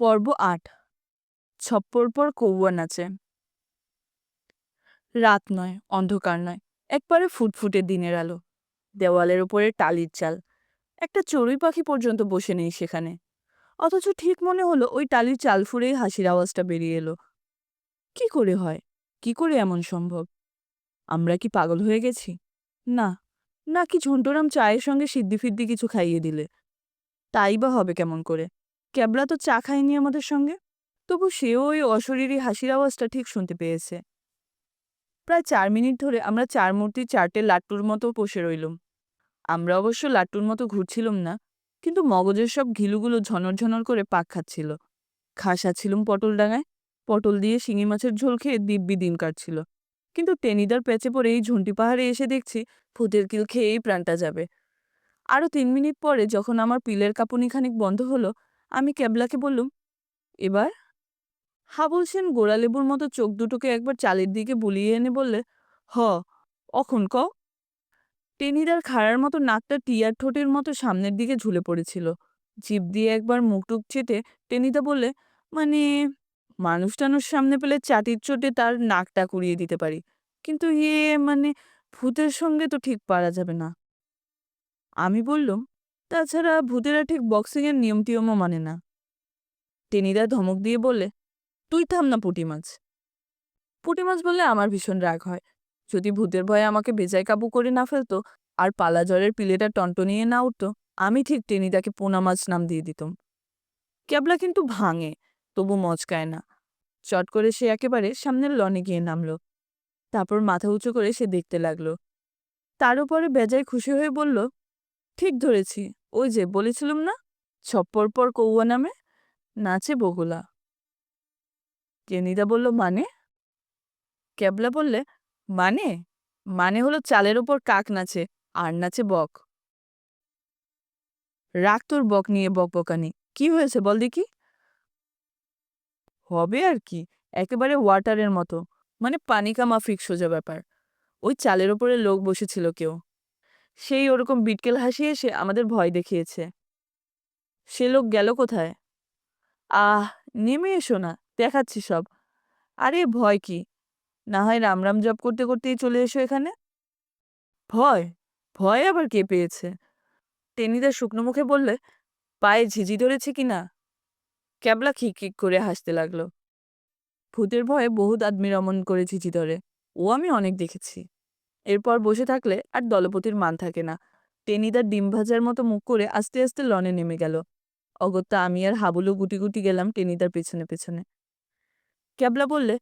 পর্ব আট। ছপ্পর পর কৌয়া নাচে রাত নয়, অন্ধকার নয়, একবারে ফুটফুটে দিনের আলো। দেওয়ালের ওপরে টালির চাল। একটা চড়ুই পাখি পর্যন্ত বসে নেই সেখানে। অথচ ঠিক মনে হলো ওই টালির চাল ফুঁড়েই হাসির আওয়াজটা বেরিয়ে এলো। কি করে হয়? কি করে এমন সম্ভব? আমরা কি পাগল হয়ে গেছি? না না কি ঝন্টুরাম চায়ের সঙ্গে সিদ্ধি ফিদ্দি কিছু খাইয়ে দিলে। তাই বা হবে কেমন করে? ক্যাবলা তো চা খায়নি আমাদের সঙ্গে। তবু সেও ওই অশরীরী হাসির আওয়াজটা ঠিক শুনতে পেয়েছে। প্রায় চার মিনিট ধরে আমরা চার মূর্তি, চারটে লাট্টুর মতো বসে রইলুম। আমরা অবশ্য লাট্টুর মতো ঘুরছিলাম না, কিন্তু মগজের সব ঘিলুগুলো ঝনর ঝনর করে পাক খাচ্ছিল। খাসা ছিলুম পটল ডাঙায় পটল দিয়ে শিঙি মাছের ঝোল খেয়ে দিব্যি দিন কাটছিল। কিন্তু টেনিদার প্যাচে পড়ে এই ঝুঁটি পাহাড়ে এসে দেখছি ভূতের কিল খেয়েই প্রাণটা যাবে। আরও তিন মিনিট পরে যখন আমার পিলের কাঁপুনি খানিক বন্ধ হলো আমি ক্যাবলাকে বললুম, এবার? হাবুল সেন গোড়ালেবুর মতো চোখ দুটোকে একবার চালের দিকে বুলিয়ে এনে বললে, হ, অখন ক? টেনিদার খাড়ার মতো নাকটা টিয়ার ঠোঁটের মতো সামনের দিকে ঝুলে পড়েছিল। জিপ দিয়ে একবার মুখটুক চেটে টেনিদা বললে মানে মানুষ টানুষ সামনে পেলে চাটির চোটে তার নাকটা কুড়িয়ে দিতে পারি। কিন্তু ইয়ে মানে ভূতের সঙ্গে তো ঠিক পারা যাবে না। আমি বললুম তাছাড়া ভূতেরা ঠিক বক্সিংয়ের নিয়ম টিয়মও মানে না। টেনিদা ধমক দিয়ে বললে তুই থাম না পুঁটি মাছ। পুঁটি মাছ বললে, আমার ভীষণ রাগ হয়। যদি ভূতের ভয়ে আমাকে বেজায় কাবু করে না ফেলতো আর পালা জলের পিলেটা টনটনিয়ে না উঠতো, আমি ঠিক টেনিদাকে পোনা মাছ নাম দিয়ে দিতাম। ক্যাবলা কিন্তু ভাঙে, তবু মচকায় না। চট করে সে একেবারে সামনের লনে গিয়ে নামলো। তারপর মাথা উঁচু করে সে দেখতে লাগল। তার উপরে বেজায় খুশি হয়ে বলল, ঠিক ধরেছি। ওই যে বলেছিলাম না? ছপ্পর পর কৌয়া নামে নাচে বগুলা। টেনিদা বলল মানে? ক্যাবলা বললে মানে? মানে হলো চালের ওপর কাক নাচে, আর নাচে বক। রাগ তোর বক নিয়ে বক বকানি কি হয়েছে বল দেখি? হবে আর কি, একেবারে ওয়াটারের মতো মানে পানিকা মাফিক সোজা ব্যাপার। ওই চালের ওপরে লোক বসেছিল কেউ? সেই ওরকম বিটকেল হাসি এসে আমাদের ভয় দেখিয়েছে। সে লোক গেল কোথায়? আহ, নেমে এসো না, দেখাচ্ছি সব। আরে, ভয় কি? না হয় রামরাম রাম জপ করতে করতেই চলে এসো এখানে? ভয়? ভয় আবার কে পেয়েছে? টেনিদা শুকনো মুখে বললে, পায়ে ঝিঝি ধরেছে কি না? ক্যাবলা খিক খিক করে হাসতে লাগল। ভূতের ভয়ে বহুত আদমি রমন করে ঝিঝি ধরে। ও আমি অনেক দেখেছি। এরপর বসে থাকলে আর দলপতির মান থাকে না। টেনিদার ডিম ভাজার মতো মুখ করে আস্তে আস্তে লনে নেমে গেল। অগত্যা আমি আর হাবুলু গুটি গুটি গেলাম টেনিদার পেছনে পেছনে। ক্যাবলা বললে,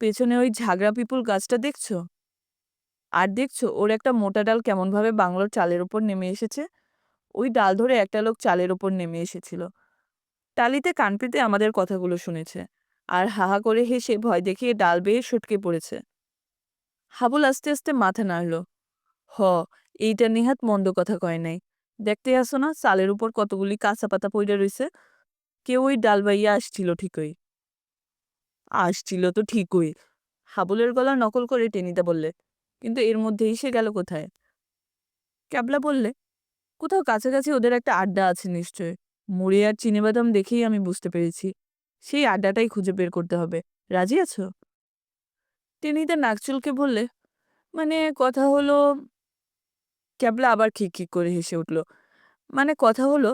পেছনে ওই ঝাগড়া পিপুল গাছটা দেখছ? আর দেখছ ওর একটা মোটা ডাল কেমনভাবে বাংলোর চালের ওপর নেমে এসেছে? ওই ডাল ধরে একটা লোক চালের ওপর নেমে এসেছিল। টালিতে কান পেতে আমাদের কথাগুলো শুনেছে। আর হাহা করে হেসে ভয় দেখিয়ে ডাল বেয়ে সটকে পড়েছে। হাবুল আস্তে আস্তে মাথা নাড়ল। হ, এইটা নিহাত মন্দ কথা কয় নাই। দেখতে আসো না, চালের উপর কতগুলি কাঁচা পাতা পইড়ে রইছে? কেউ ওই ডাল বাইয়া আসছিল ঠিকই। আসছিল তো ঠিকই। হাবুলের গলা নকল করে টেনিদা বললে, কিন্তু এর মধ্যেই সে গেল কোথায়? ক্যাবলা বললে, কোথাও কাছাকাছি ওদের একটা আড্ডা আছে নিশ্চয়। মুড়ি আর চিনিবাদাম দেখেই আমি বুঝতে পেরেছি। সেই আড্ডাটাই খুঁজে বের করতে হবে। রাজি আছো? টেনিদা নাক চুলকে বললে মানে কথা হলো ক্যাবলা আবার খিক খিক করে হেসে উঠল মানে কথা হলো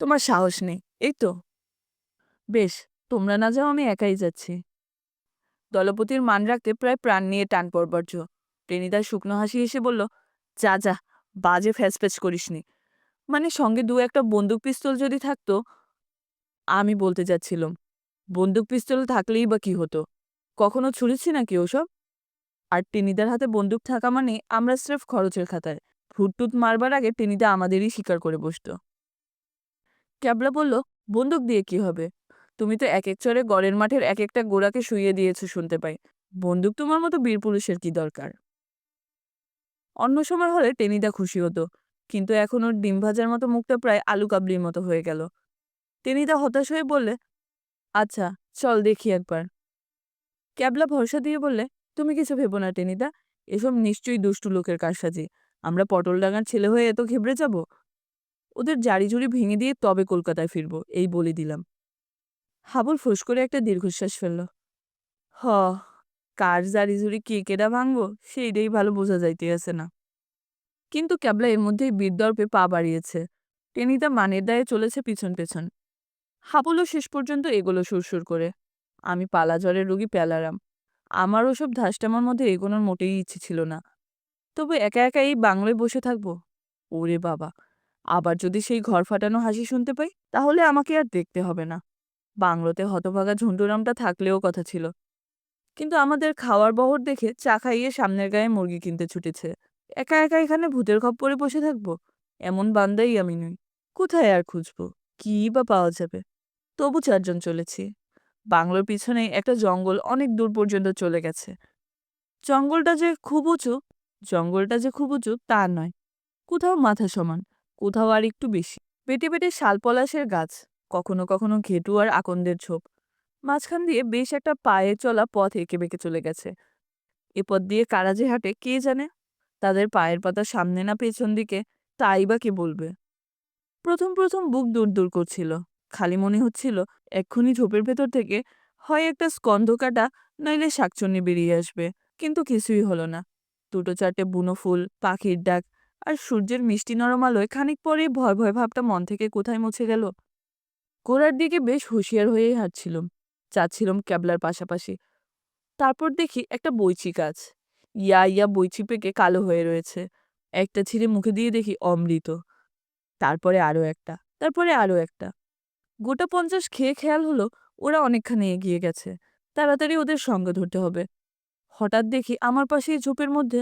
তোমার সাহস নেই, এই তো বেশ, তোমরা না যাও, আমি একাই যাচ্ছি দলপতির মান রাখতে প্রায় প্রাণ নিয়ে টান পড়বার্য টেনিদার শুকনো হাসি এসে বলল, যা যা, বাজে ফ্যাচপ্যাচ করিসনি মানে সঙ্গে দু একটা বন্দুক পিস্তল যদি থাকতো, আমি বলতে যাচ্ছিলাম। বন্দুক পিস্তল থাকলেই বা কি হতো? কখনো ছুঁড়েছি নাকি ওসব? আর টেনিদার হাতে বন্দুক থাকা মানে আমরা স্রেফ খরচের খাতায়। ফুটটুত মারবার আগে টেনিদা আমাদেরই স্বীকার করে বসত। ক্যাবলা বলল, বন্দুক দিয়ে কি হবে? তুমি তো এক এক চরে গড়ের মাঠের এক একটা গোড়াকে শুইয়ে দিয়েছ শুনতে পাই। বন্দুক তোমার মতো বীর পুরুষের কি দরকার? অন্য সময় হলে টেনিদা খুশি হতো, কিন্তু এখন ওর ডিম ভাজার মতো মুখটা প্রায় আলু কাবলির মতো হয়ে গেল। টেনিদা হতাশ হয়ে বললে আচ্ছা চল দেখি একবার। ক্যাবলা ভরসা দিয়ে বললে, তুমি কিছু ভেবো না, টেনিদা। এসব নিশ্চয়ই দুষ্টু লোকের কারসাজি। আমরা পটল ডাঙার ছেলে হয়ে এত ঘেবড়ে যাব? ওদের জারি জুড়ি ভেঙে দিয়ে তবে কলকাতায় ফিরব, এই বলে দিলাম। হাবুল ফুস করে একটা দীর্ঘশ্বাস ফেলল। হ, কার জারি-জুরি কে কেডা ভাঙবো, সেইটাই ভালো বোঝা যাইতেছে না। কিন্তু ক্যাবলা এর মধ্যেই বীরদর্পে পা বাড়িয়েছে। টেনিদা মানের দায়ে চলেছে পিছন পেছন। হাবুলও শেষ পর্যন্ত এগোলো সুরসুর করে। আমি পালা জ্বরের রোগী পেলারাম। আমার ওসব ধাসটামার মধ্যে এগোনোর মোটেই ইচ্ছে ছিল না। তবে একা একা এই বাংলায় বসে থাকব? ওরে বাবা! আবার যদি সেই ঘর ফাটানো হাসি শুনতে পাই, তাহলে আমাকে আর দেখতে হবে না। বাংলোতে হতভাগা ঝুন্টুরামটা থাকলেও কথা ছিল। কিন্তু আমাদের খাওয়ার বহর দেখে চা খাইয়ে সামনের গায়ে মুরগি কিনতে ছুটেছে। একা একা এখানে ভূতের খপ্পরে বসে থাকব? এমন বান্দাই আমি নই। কোথায় আর খুঁজবো? কি বা পাওয়া যাবে? তবু চারজন চলেছি। বাংলোর পিছনে একটা জঙ্গল অনেক দূর পর্যন্ত চলে গেছে। জঙ্গলটা যে খুব উঁচু, জঙ্গলটা যে খুব উঁচু তা নয়। কোথাও মাথা সমান, কোথাও আর একটু বেশি। পেটে পেটে শালপলাশের গাছ, কখনো কখনো ঘেটু আর আকন্দের ঝোপ। মাঝখান দিয়ে বেশ একটা পায়ে চলা পথ এঁকে বেঁকে চলে গেছে। এ পথ দিয়ে কারা যে হাঁটে কে জানে? তাদের পায়ের পাতা সামনে না পেছন দিকে, তাই বা কে বলবে? প্রথম প্রথম বুক দূর দূর করছিল। খালি মনে হচ্ছিল এক্ষুনি ঝোপের ভেতর থেকে হয় একটা স্কন্ধ কাটা, নইলে শাকচুন্নি বেরিয়ে আসবে। কিন্তু কিছুই হলো না। দুটো চারটে বুনো ফুল, পাখির ডাক আর সূর্যের মিষ্টি নরম আলোয় খানিক পরেই ভয় ভয় ভাবটা মন থেকে কোথায় মুছে গেল। ঘোড়ার দিকে বেশ হুঁশিয়ার হয়েই হাঁটছিলাম। যাচ্ছিলাম ক্যাবলার পাশাপাশি। তারপর দেখি একটা বইচি গাছ। ইয়া ইয়া বইচি পেকে কালো হয়ে রয়েছে। একটা ছিঁড়ে মুখে দিয়ে দেখি অমৃত। তারপরে আরও একটা, তারপরে আরও একটা। গোটা পঞ্চাশ খেয়ে খেয়াল হলো ওরা অনেকখানি এগিয়ে গেছে। তাড়াতাড়ি ওদের সঙ্গে ধরতে হবে। হঠাৎ দেখি আমার পাশে এই ঝোপের মধ্যে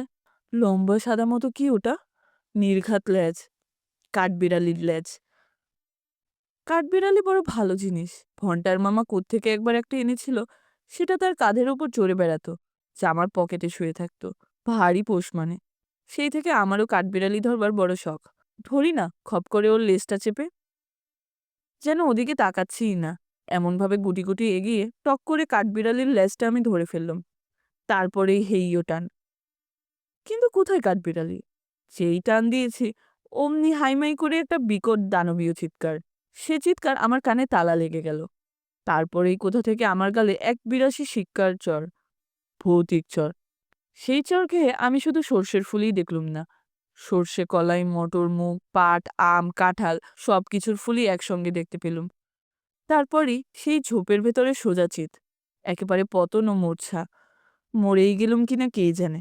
লম্বা সাদা মতো কি ওটা? নির্ঘাত লেজ কাঠবিড়ালির লেজ। কাঠবিড়ালি বড় ভালো জিনিস। ভন্টার মামা কোত্থেকে একবার একটা এনেছিল, সেটা তার কাঁধের ওপর চড়ে বেড়াতো, জামার পকেটে শুয়ে থাকতো। ভারী পোষ মানে। সেই থেকে আমারও কাঠবিড়ালি ধরবার বড় শখ। ধরি না, খপ করে ওর লেজটা চেপে যেন ওদিকে তাকাচ্ছিই না। এমনভাবে গুটি গুটি এগিয়ে টক করে কাঠবিড়ালির লেজটা আমি ধরে ফেললাম। তারপরেই হেইও টান। কিন্তু কোথায় কাঠবিড়ালি? যেই টান দিয়েছি, অমনি হাইমাই করে একটা বিকট দানবীয় চিৎকার। সে চিৎকার আমার কানে তালা লেগে গেল। তারপরেই কোথা থেকে আমার গালে এক বিরাশি শিক্ষার চর, ভৌতিক চর। সেই চর খেয়ে আমি শুধু সর্ষের ফুলই দেখলুম না। সর্ষে, কলাই, মটর, মুগ, পাট, আম, কাঁঠাল সব কিছুর ফুলই একসঙ্গে দেখতে পেলুম। তারপরই সেই ঝোপের ভেতরে সোজাচিত একেবারে পতন ও মূর্ছা। মরেই গেলুম কিনা কে জানে?